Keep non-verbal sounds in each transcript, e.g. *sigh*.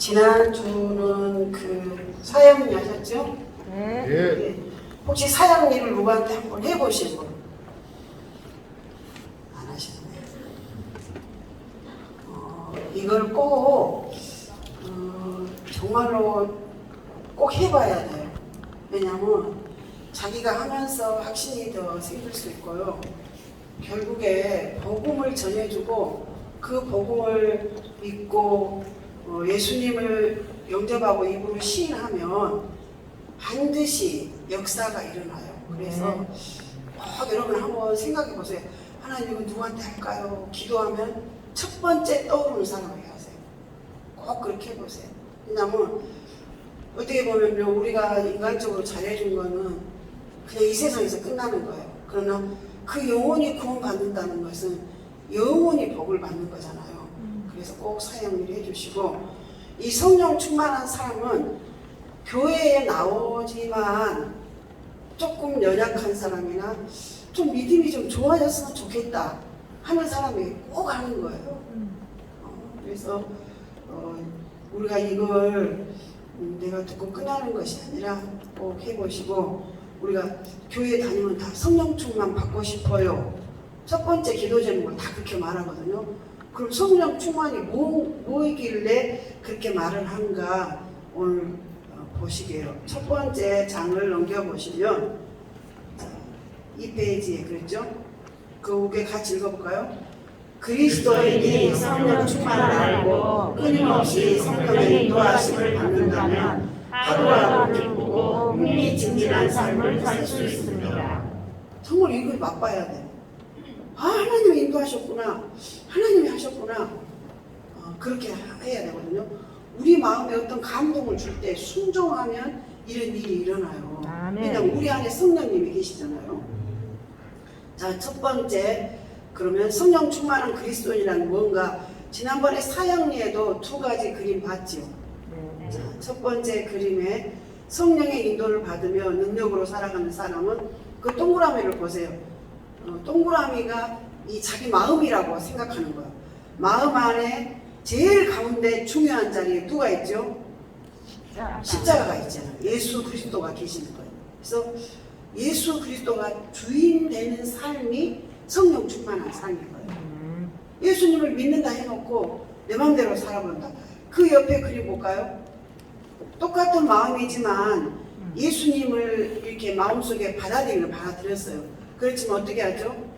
지난주는 그 사형리 하셨죠? 네. 예. 예. 혹시 사형리를 누구한테 한번 해보신 분? 안 하셨네요. 어, 이걸 꼭 어, 정말로 꼭 해봐야 돼요. 왜냐하면 자기가 하면서 확신이 더 생길 수 있고요. 결국에 복음을 전해주고 그 복음을 믿고 어, 예수님을 영접하고 입으로 시인하면 반드시 역사가 일어나요. 그래서 꼭 여러분 한번 생각해 보세요. 하나님은 누구한테 할까요? 기도하면 첫 번째 떠오르는 사람에게 하세요. 꼭 그렇게 해보세요. 왜냐하면 어떻게 보면 우리가 인간적으로 잘해준 거는 그냥 이 세상에서 끝나는 거예요. 그러나 그 영혼이 구원받는다는 것은 영원히 복을 받는 거잖아요. 그래서 꼭 사형을 해주시고 이 성령 충만한 사람은 교회에 나오지만 조금 연약한 사람이나 좀 믿음이 좀 좋아졌으면 좋겠다 하는 사람이 꼭 하는 거예요. 어, 그래서 어, 우리가 이걸 음, 내가 듣고 끝나는 것이 아니라 꼭 해보시고 우리가 교회 다니면 다 성령 충만 받고 싶어요. 첫 번째 기도 제목을 다 그렇게 말하거든요. 그럼 성령 충만이 뭐, 뭐이길래 그렇게 말을 한가 오늘 어, 보시게요. 첫 번째 장을 넘겨보시면 자, 이 페이지에 그랬죠? 그 위에 같이 읽어볼까요? 그리스도인이 성령 충만을 알고 끊임없이 성령의 인도하심을 받는다면 하루하루 기쁘고 흥미진진한 삶을 살 수 있습니다. 정말 이걸 맛봐야 돼. 아 하나님이 인도하셨구나. 하나님이 하셨구나. 어, 그렇게 해야 되거든요. 우리 마음에 어떤 감동을 줄 때 순종하면 이런 일이 일어나요. 아멘. 왜냐면 우리 안에 성령님이 계시잖아요. 자, 첫 번째 그러면 성령 충만한 그리스도인이란 뭔가 지난번에 사형리에도 두 가지 그림 봤지요. 네. 자, 첫 번째 그림에 성령의 인도를 받으며 능력으로 살아가는 사람은 그 동그라미를 보세요. 어, 동그라미가 이 자기 마음이라고 생각하는 거예요. 마음 안에 제일 가운데 중요한 자리에 누가 있죠? 십자가가 있잖아요. 예수 그리스도가 계시는 거예요. 그래서 예수 그리스도가 주인 되는 삶이 성령 충만한 삶인 거예요. 음. 예수님을 믿는다 해놓고 내 마음대로 살아본다. 그 옆에 그림 볼까요? 똑같은 마음이지만 예수님을 이렇게 마음속에 받아들이는 받아들였어요. 그렇지만 어떻게 하죠?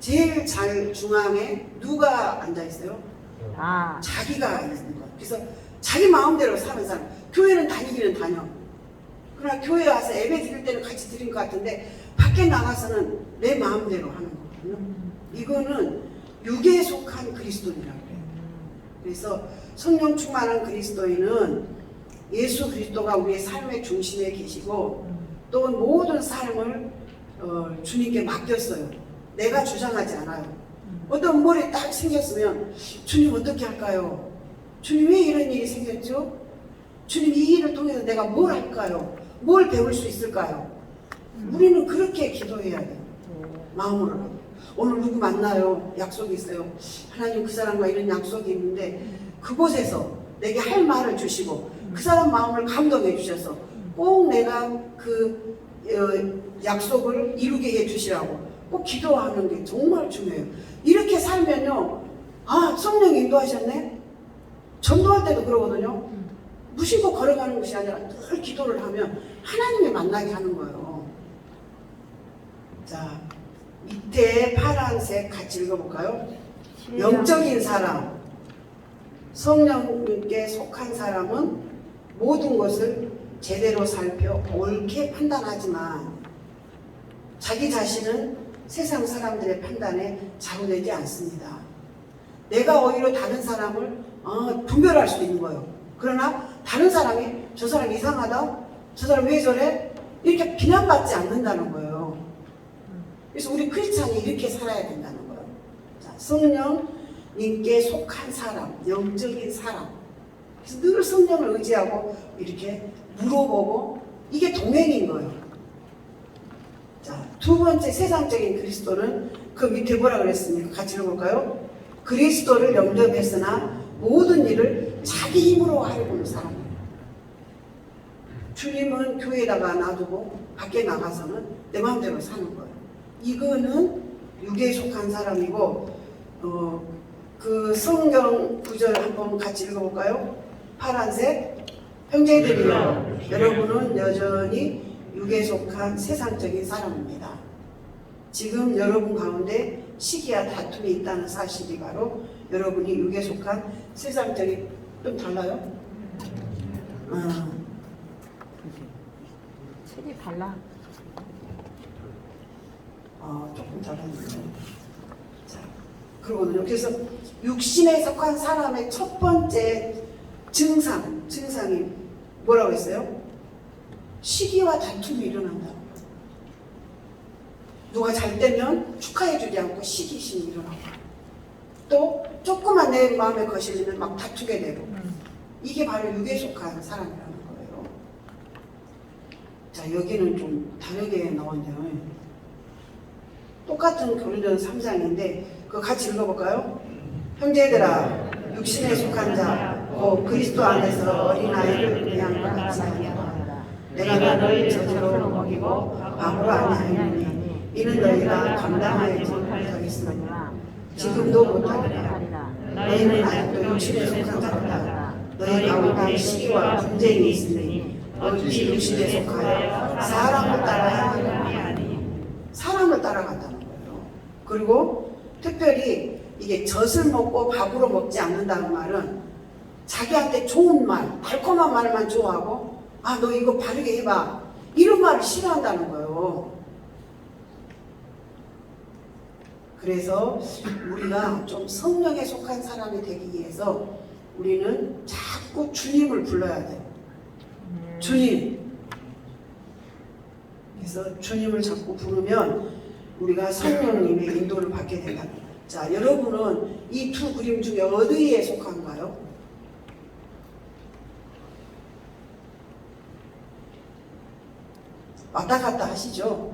제일 잘 중앙에 누가 앉아 있어요? 아. 자기가 있는 거. 그래서 자기 마음대로 사는 사람. 교회는 다니기는 다녀. 그러나 교회 와서 예배 드릴 때는 같이 드린 것 같은데 밖에 나가서는 내 마음대로 하는 거거든요. 이거는 육에 속한 그리스도인이라고 그래요. 그래서 성령 충만한 그리스도인은 예수 그리스도가 우리의 삶의 중심에 계시고 또 모든 삶을 어, 주님께 맡겼어요. 내가 주장하지 않아요. 어떤 머리 딱 생겼으면 주님 어떻게 할까요? 주님 왜 이런 일이 생겼죠? 주님 이 일을 통해서 내가 뭘 할까요? 뭘 배울 수 있을까요? 우리는 그렇게 기도해야 돼요. 마음으로. 오늘 누구 만나요? 약속이 있어요. 하나님 그 사람과 이런 약속이 있는데 그곳에서 내게 할 말을 주시고 그 사람 마음을 감동해 주셔서 꼭 내가 그 어, 약속을 이루게 해 주시라고 꼭 기도하는 게 정말 중요해요. 이렇게 살면요. 아, 성령이 인도하셨네? 전도할 때도 그러거든요. 무심코 걸어가는 것이 아니라 늘 기도를 하면 하나님이 만나게 하는 거예요. 자, 밑에 파란색 같이 읽어볼까요? 영적인 사람, 성령님께 속한 사람은 모든 것을 제대로 살펴 옳게 판단하지만 자기 자신은 세상 사람들의 판단에 좌우되지 않습니다. 내가 오히려 다른 사람을 어, 분별할 수 있는 거예요. 그러나 다른 사람이 저 사람 이상하다? 저 사람 왜 저래? 이렇게 비난받지 않는다는 거예요. 그래서 우리 크리스찬이 이렇게 살아야 된다는 거예요. 자, 성령님께 속한 사람, 영적인 사람. 그래서 늘 성령을 의지하고 이렇게 물어보고 이게 동행인 거예요. 자, 두 번째 세상적인 그리스도는 그 밑에 뭐라 그랬습니까? 같이 읽어볼까요? 그리스도를 영접했으나 모든 일을 자기 힘으로 하려고 하는 사람이에요. 주님은 교회에다가 놔두고 밖에 나가서는 내 마음대로 사는 거예요. 이거는 육에 속한 사람이고 어, 그 성경 구절 한번 같이 읽어볼까요? 파란색 형제들이여 여러분은 여전히 육에 속한 세상적인 사람입니다. 지금 여러분 가운데 시기와 다툼이 있다는 사실이 바로 여러분이 육에 속한 세상적인 좀 달라요? 어, 책이 달라. 어, 조금 달랐는데. 자, 그러거든요. 그래서 육신에 속한 사람의 첫 번째 증상, 증상이 뭐라고 했어요? 시기와 다툼이 일어난다. 누가 잘 되면 축하해주지 않고 시기심이 일어나고 또 조그만 내 마음에 거슬리면 막 다투게 되고 이게 바로 육에 속한 사람이라는 거예요. 자 여기는 좀 다르게 나왔네요. 똑같은 교리전 3장인데 그거 같이 읽어볼까요? 형제들아 육신에 속한 자, 곧 그리스도 안에서 어린아이를 위한 것 같이. 내가 너희 저주로 먹이고 밥으로 아니하니 이는 너희가 감당하지 못하겠으나 지금도 못하리라. 너희는 아직도 육신에 속한 자다. 너희 가운데 시기와 분쟁이 있으니 어찌 육신에 속하여 사람을 따라 하느냐 사람을 따라간다는 거예요. 그리고 특별히 이게 젖을 먹고 밥으로 먹지 않는다는 말은 자기한테 좋은 말, 달콤한 말만 좋아하고 아 너 이거 바르게 해봐 이런 말을 싫어한다는 거예요. 그래서 우리가 좀 성령에 속한 사람이 되기 위해서 우리는 자꾸 주님을 불러야 돼요. 주님. 그래서 주님을 자꾸 부르면 우리가 성령님의 인도를 받게 된다. 자, 여러분은 이 두 그림 중에 어디에 속한가요? 왔다 갔다 하시죠?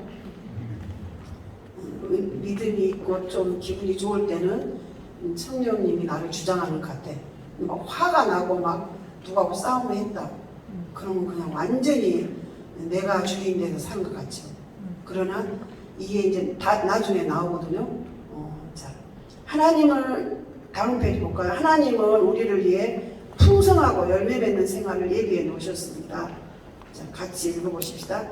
음, 믿음이 있고 좀 기분이 좋을 때는 음, 성령님이 나를 주장하는 것 같아. 막 화가 나고 막 누가하고 싸움을 했다. 그러면 그냥 완전히 내가 주인 돼서 사는 것 같죠. 그러나 이게 이제 다 나중에 나오거든요. 어, 자, 하나님을 다음 페이지 볼까요? 하나님은 우리를 위해 풍성하고 열매 맺는 생활을 예비해 놓으셨습니다. 자, 같이 읽어보십시다.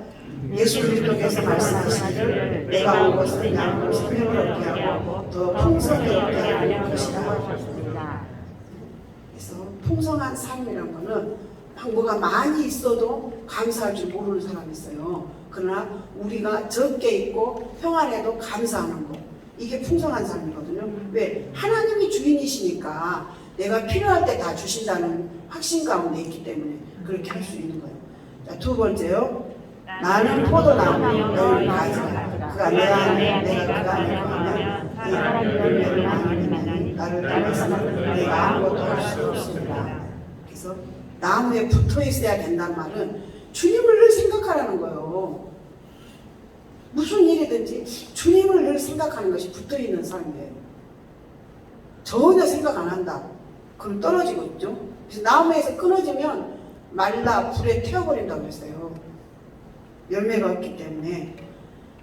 예수 그리스도께서 말씀하시기를 내가 온 것은 양으로 생명을 얻게 하고 더 풍성히 얻게 하는 것이다. 그래서 풍성한 삶이란 거는 막 뭐가 많이 있어도 감사할 줄 모르는 사람이 있어요. 그러나 우리가 적게 있고 평안해도 감사하는 거. 이게 풍성한 삶이거든요. 왜? 하나님이 주인이시니까 내가 필요할 때 다 주신다는 확신 가운데 있기 때문에 그렇게 할 수 있는 거예요. 자, 두 번째요. 나는 포도나무, 너는 가지라. 그가 내 안에, 내가 그가 안에 거하면 이 열매를 많이 맺나니 나를 떠나서는 내가 아무것도 할 수 없습니다. 그래서 나무에 붙어 있어야 된다는 말은 주님을 늘 생각하라는 거예요. 무슨 일이든지 주님을 늘 생각하는 것이 붙어 있는 삶이에요. 전혀 생각 안 한다. 그럼 떨어지고 있죠. 그래서 나무에서 끊어지면 말라 불에 태워버린다고 했어요. 열매가 없기 때문에.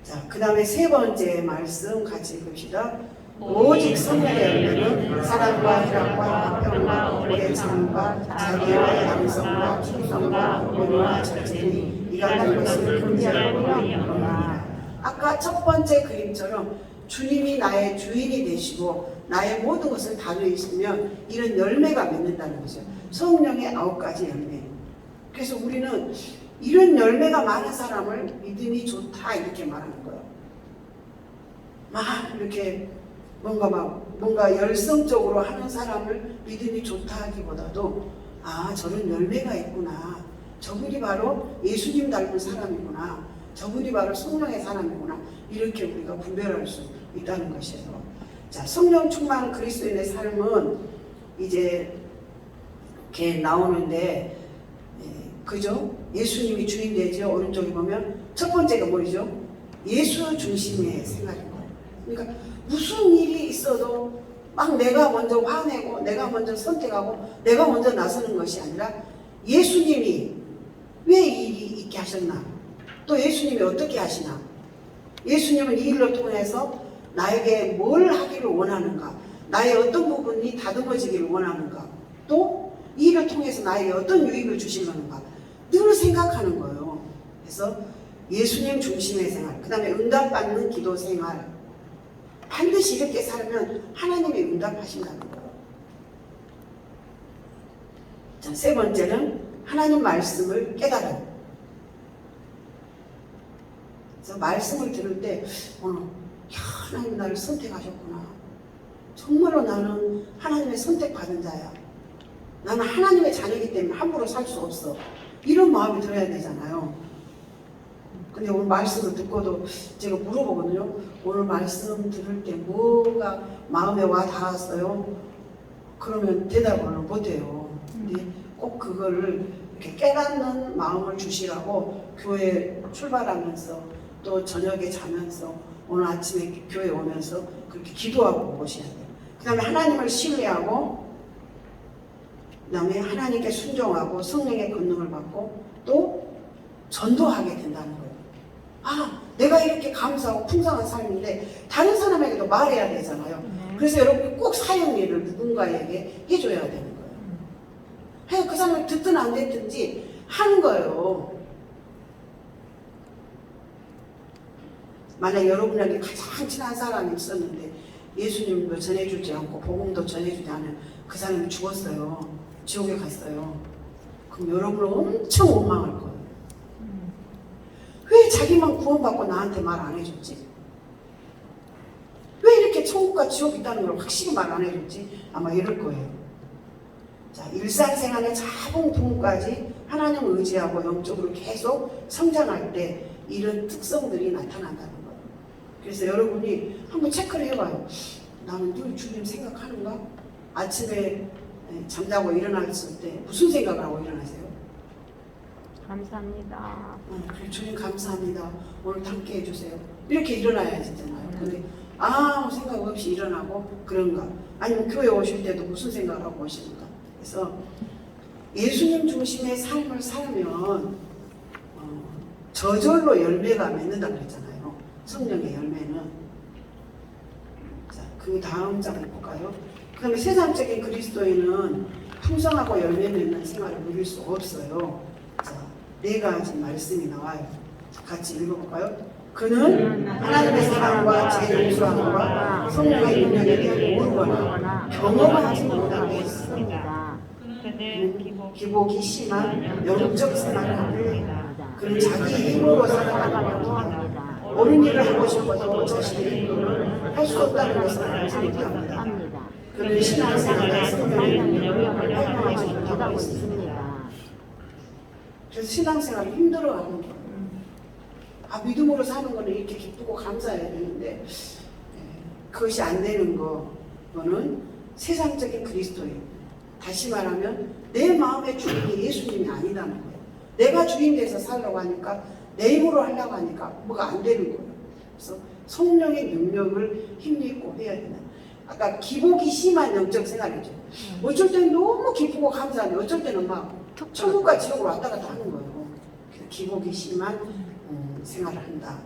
자, 그 다음에 세 번째 말씀 같이 읽읍시다. 오직 성령의 열매는 사랑과 희락과 화평과 오래 참과 자기와 양성과 충성과 온유와 절제니 이 같은 것을 금지하고 없노라. 아까 첫 번째 그림처럼 주님이 나의 주인이 되시고 나의 모든 것을 다루시면 이런 열매가 맺는다는 거죠. 성령의 아홉 가지 열매. 그래서 우리는 이런 열매가 많은 사람을 믿음이 좋다 이렇게 말하는 거예요. 막 이렇게 뭔가 막 뭔가 열성적으로 하는 사람을 믿음이 좋다 하기보다도 아 저런 열매가 있구나. 저분이 바로 예수님 닮은 사람이구나. 저분이 바로 성령의 사람이구나. 이렇게 우리가 분별할 수 있다는 것이에요. 자, 성령 충만 그리스도인의 삶은 이제 이렇게 나오는데 예, 그죠? 예수님이 주인 되죠. 오른쪽에 보면 첫 번째가 뭐죠? 예수 중심의 생활인 거예요. 그러니까 무슨 일이 있어도 막 내가 먼저 화내고 내가 먼저 선택하고 내가 먼저 나서는 것이 아니라 예수님이 왜 이 일이 있게 하셨나? 또 예수님이 어떻게 하시나? 예수님은 이 일로 통해서 나에게 뭘 하기를 원하는가? 나의 어떤 부분이 다듬어지기를 원하는가? 또 이 일을 통해서 나에게 어떤 유익을 주시려는가? 늘 생각하는 거예요. 그래서 예수님 중심의 생활, 그 다음에 응답받는 기도 생활. 반드시 이렇게 살면 하나님이 응답하신다는 거예요. 자, 세 번째는 하나님 말씀을 깨달아요. 그래서 말씀을 들을 때, 야, 하나님 나를 선택하셨구나. 정말로 나는 하나님의 선택받은 자야. 나는 하나님의 자녀이기 때문에 함부로 살 수 없어. 이런 마음이 들어야 되잖아요. 근데 오늘 말씀을 듣고도 제가 물어보거든요. 오늘 말씀 들을 때 뭐가 마음에 와 닿았어요? 그러면 대답을 못해요. 근데 꼭 그거를 이렇게 깨닫는 마음을 주시라고 교회 출발하면서 또 저녁에 자면서 오늘 아침에 교회 오면서 그렇게 기도하고 오셔야 돼요. 그 다음에 하나님을 신뢰하고 그 다음에 하나님께 순종하고 성령의 권능을 받고 또 전도하게 된다는 거예요. 아, 내가 이렇게 감사하고 풍성한 삶인데 다른 사람에게도 말해야 되잖아요. 그래서 여러분이 꼭 사용 일을 누군가에게 해줘야 되는 거예요. 해서 그 사람이 듣든 안 듣든지 하는 거예요. 만약 여러분에게 가장 친한 사람이 있었는데 예수님도 전해주지 않고 복음도 전해주지 않으면 그 사람이 죽었어요. 지옥에 갔어요. 그럼 여러분은 엄청 원망할 거예요. 왜 자기만 구원받고 나한테 말 안 해줬지? 왜 이렇게 천국과 지옥 있다는 걸 확실히 말 안 해줬지? 아마 이럴 거예요. 자, 일상생활의 작은 부분까지 하나님을 의지하고 영적으로 계속 성장할 때 이런 특성들이 나타난다는 거예요. 그래서 여러분이 한번 체크를 해봐요. 나는 늘 주님 생각하는가? 아침에 잠자고 일어났을 때 무슨 생각을 하고 일어나세요? 감사합니다. 어, 주님 감사합니다. 오늘 함께 해주세요. 이렇게 일어나야 되잖아요. 근데 아무 생각 없이 일어나고 그런가? 아니면 교회 오실 때도 무슨 생각을 하고 오시는가? 그래서 예수님 중심의 삶을 살면 어, 저절로 열매가 맺는다 그랬잖아요. 성령의 열매는. 자, 그 다음 장을 볼까요? 그 다음에 세상적인 그리스도인은 풍성하고 열매 맺는 생활을 누릴 수 없어요. 자, 네 가지 말씀이 나와요. 같이 읽어볼까요? 그는 하나님의 사랑과 제 용서함과 성령의 능력에 대해 모르거나 경험하지 못하고 있습니다. 그는 기복 기복이 심한 영적 생활을. 그는 자기 힘으로 살아가려고 합니다. 옳은 일을 하고 싶어도 자신의 힘으로는 할 수 없다는 것을 알지 못합니다. 그는 신앙생활에 못하고 못하고 있습니다. 있습니다. 그래서 신앙생활이 힘들어하는 거예요. 아 믿음으로 사는 거는 이렇게 기쁘고 감사해야 되는데 예, 그것이 안 되는 거는 세상적인 그리스도예요. 다시 말하면 내 마음의 주인이 예수님이 아니라는 거예요. 내가 주인 돼서 살려고 하니까 내 힘으로 하려고 하니까 뭐가 안 되는 거예요. 그래서 성령의 능력을 힘입고 해야 되는. 아까 기복이 심한 영적 생활이죠. 어쩔 때는 너무 기쁘고 감사하는데 어쩔 때는 막 천국과 지옥으로 왔다 갔다 하는 거예요. 기복이 심한 음, 생활을 한다.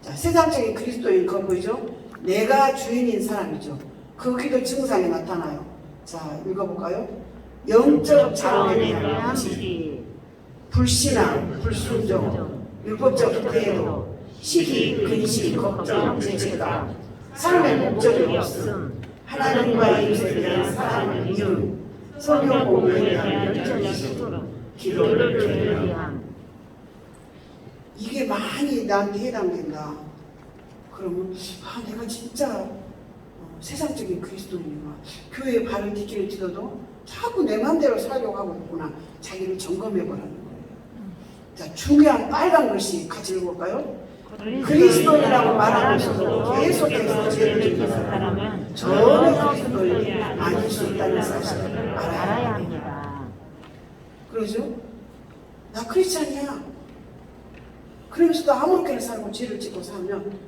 자, 세상적인 그리스도인 거 보이죠? 내가 주인인 사람이죠. 거기도 증상이 나타나요. 자, 읽어볼까요? 영적 자원에 대한 불신앙, 불순종, 율법적 태도, 시기, 근심, 걱정, 죄책감, 삶의 목적이 없음, 하나님과 이웃에 대한 사랑을 이음, 성경 공부에 대한 열정이 시도, 기도를. 위함. 이게 많이 나한테 해당된다. 그러면 아 내가 진짜 어, 세상적인 그리스도인이구나. 교회에 발을 딛어도 자꾸 내 맘대로 살려고 하고 있구나. 자기를 점검해 보라는 거예요. 자 중요한 빨간 글씨 같이 읽어볼까요? 그리스도인이라고 말하면서도 계속해서 죄를 짓는 사람은 전혀 그리스도인이 아닐 수 있다는 사실을 알아야. 합니다. 그러죠? 나 크리스찬이야. 그러면서도 아무렇게나 살고 죄를 짓고 살면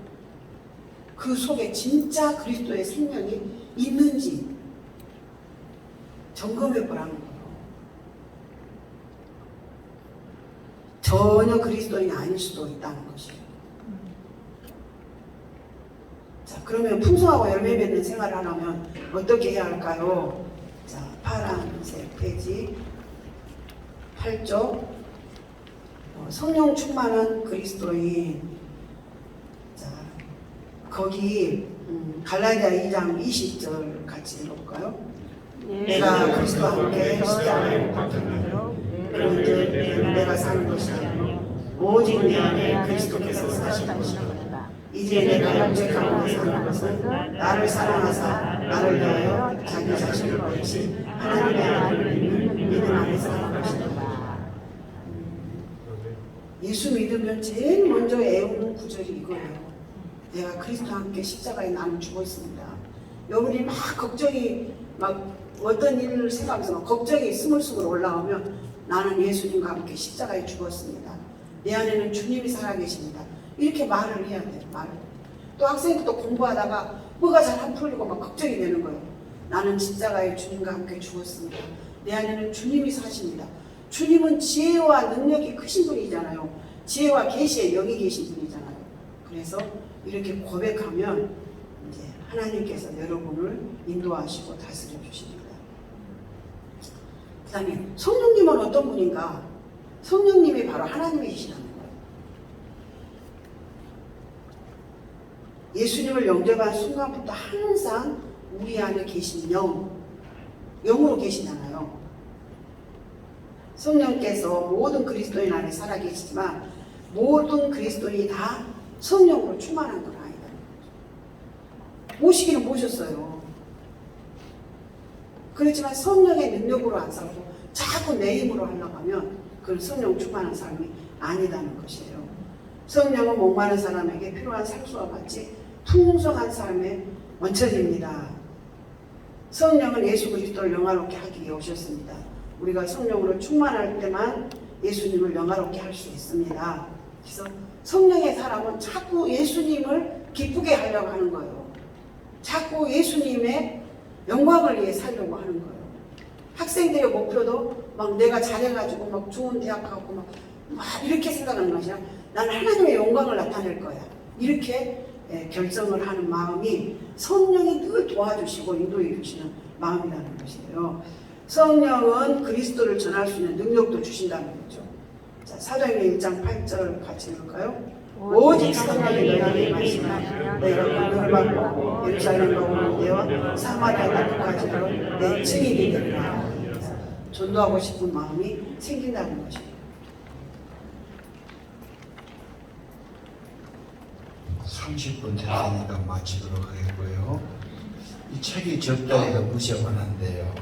그 속에 진짜 그리스도의 생명이 있는지 점검해 보라는 거예요. 전혀 그리스도인이 아닐 수도 있다는 것이에요. 자, 그러면 풍성하고 열매 맺는 생활을 하려면 어떻게 해야 할까요? 자, 파란색 페이지 8쪽 어, 성령 충만한 그리스도인 자, 거기 음, 갈라디아 2장 20절 같이 읽어볼까요? 내가 그리스도와 함께 십자가에 못 박혔나니 그런즉 내가 사는 것이 아니요 오직 내 안에 그리스도께서 사시는 것이라 이제 내가 영적하고 사는 것은 나를 사랑하사 나를 위하여 자기 자신을 버리시 하나님의 아들을 믿는 믿음 안에 사는 것이다 예수 믿으면 제일 먼저 애우는 구절이 이거예요 내가 그리스도와 함께 십자가에 나는 죽어 있습니다 여러분이 막 걱정이 막 어떤 일을 생각해서 막 걱정이 스물스물 올라오면 나는 예수님과 함께 십자가에 죽었습니다. 내 안에는 주님이 살아계십니다. 이렇게 말을 해야 돼요. 말을. 또 학생도 공부하다가 뭐가 잘 안 풀리고 막 걱정이 되는 거예요. 나는 십자가에 주님과 함께 죽었습니다. 내 안에는 주님이 사십니다. 주님은 지혜와 능력이 크신 분이잖아요. 지혜와 계시의 영이 계신 분이잖아요. 그래서 이렇게 고백하면 이제 하나님께서 여러분을 인도하시고 다스려 주십니다. 그 다음에 성령님은 어떤 분인가? 성령님이 바로 하나님이시라는 거 예수님을 영접한 순간부터 항상 우리 안에 계신 영, 영으로 계시잖아요. 성령께서 모든 그리스도인 안에 살아계시지만 모든 그리스도인이 다 성령으로 충만한 건 아니다. 모시기는 모셨어요. 그렇지만 성령의 능력으로 안 살고 자꾸 내 힘으로 하려고 하면 그건 성령 충만한 사람이 아니다는 것이에요. 성령은 목마른 사람에게 필요한 상수와 같이 풍성한 사람의 원천입니다. 성령은 예수 그리스도를 영화롭게 하기 위해 오셨습니다. 우리가 성령으로 충만할 때만 예수님을 영화롭게 할 수 있습니다. 그래서 성령의 사람은 자꾸 예수님을 기쁘게 하려고 하는 거예요. 자꾸 예수님의 영광을 위해 살려고 하는 거예요. 학생들의 목표도 막 내가 잘해가지고 막 좋은 대학 가고 막, 막 이렇게 생각하는 것이 아니라 나는 하나님의 영광을 나타낼 거야. 이렇게 예, 결정을 하는 마음이 성령이 늘 도와주시고 인도해 주시는 마음이라는 것이에요. 성령은 그리스도를 전할 수 있는 능력도 주신다는 거죠. 자, 사도행전 1장 8절 같이 읽을까요? 오직 성령이 너희에게 말씀하여 내가 공을 받고 예루살렘과 오는데와 사마리아 땅까지로 내 증인이 되리라. 전도하고 싶은 마음이 생긴다는 것이에요. 30분 됐으니까 마치도록 하겠고요. 이 책이 적다해서 무시하면 안 돼요.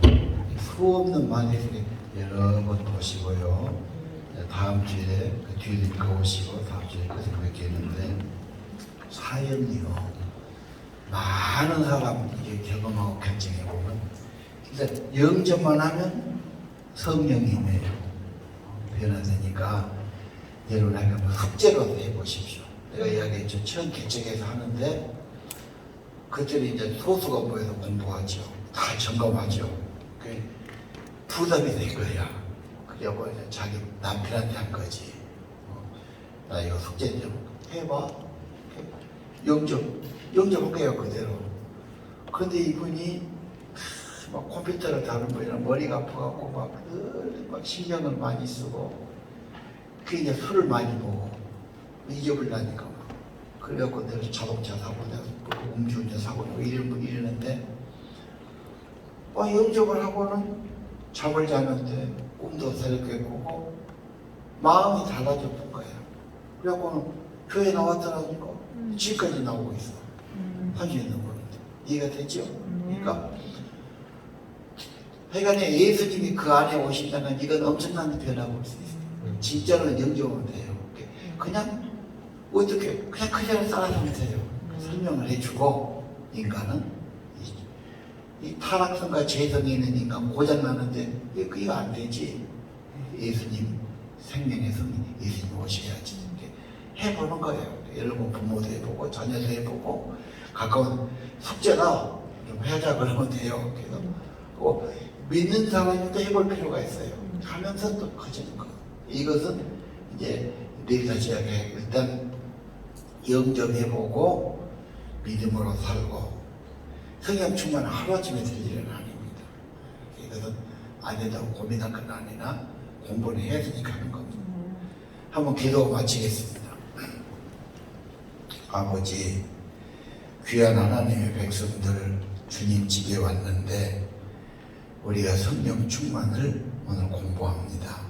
수 없는 만일에 여러 번 보시고요. 다음 주에 그 뒤에 가오시고 다음 주에 끝에 뵙겠는데 사연이요. 많은 사람 이게 경험하고 결정해 보면 근데 영접만 하면 성령이네요. 변화되니까 여러분 한번 흡제로 해보십시오. 내가 이야기했죠. 처음 개척해서 하는데 그들이 이제 소수가 모여서 공부하죠. 다 점검하죠. 그 부담이 된 거야. 그래고 이제 자기 남편한테 한 거지. 어, 나 이거 숙제 좀 해봐. 영접, 영접한 거예요, 그대로. 그런데 이분이 막 컴퓨터를 다루고 머리가 아파갖고 막, 늘 막 신경을 많이 쓰고 그 이제 술을 많이 먹고 잊어버리니까. 그래갖고 내가 자동차 사고 내가 뭐 음주운전 사고 이런 분이 이러는데 어, 영접을 하고는 잠을 자는데 꿈도 새롭게 꾸고 마음이 본 거야 그래갖고는 교회 나왔더라니까 지금까지 나오고 있어. 할수 있는 거는데 이해가 됐죠? 그러니까 하여간에 예수님이 그 안에 오신다면 이건 엄청난 변화가 올 수 있어요. 진짜로 영접은 돼요. 그냥 어떻게 그냥 그냥 살아가면 돼요. 설명을 해주고 인간은 이, 이 타락성과 재성이 있는 인간 고장 나는데 이게 그게 안 되지. 예수님 생명의 성인 예수님 오셔야지 해보는 거예요. 여러분 부모도 해보고 자녀도 해보고 가까운 숙제다 좀 해자 그러면 돼요. 그래서 또 믿는 사람도 해볼 필요가 있어요. 하면서 또 커지는 거. 이것은 이제 내일서 시작해 일단 영접해보고 믿음으로 살고 성령 충만 하루아침에 될 일은 아닙니다. 이것은 안 된다고 고민할 건 아니나 공부를 해야 되니까 하는 겁니다. 한번 기도 마치겠습니다. *clears throat* 아버지, 귀한 하나님의 백성들 주님 집에 왔는데 우리가 성령 충만을 오늘 공부합니다.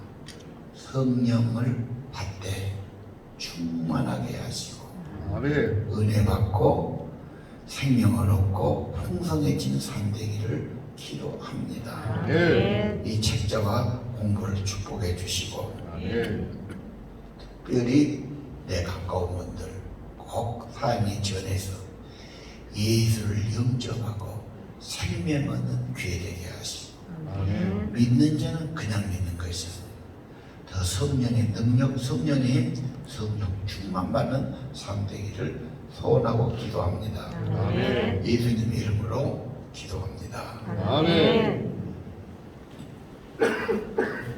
성령을 받되 충만하게 하시고 아멘. 은혜 받고 생명을 얻고 풍성해진 삶 되기를 기도합니다. 아멘. 이 책자와 공부를 축복해 주시고 아멘. 특별히 내 가까운 분들 꼭 삶의 전에서 예수를 영접하고 생명 얻는 기회 되게 하시고 아멘. 믿는 자는 그냥 믿는 것이 더 성령의 능력, 성령의 힘, 성령 충만 받는 삶 되기를 소원하고 기도합니다. 아멘. 예수님 이름으로 기도합니다. 아멘. *laughs*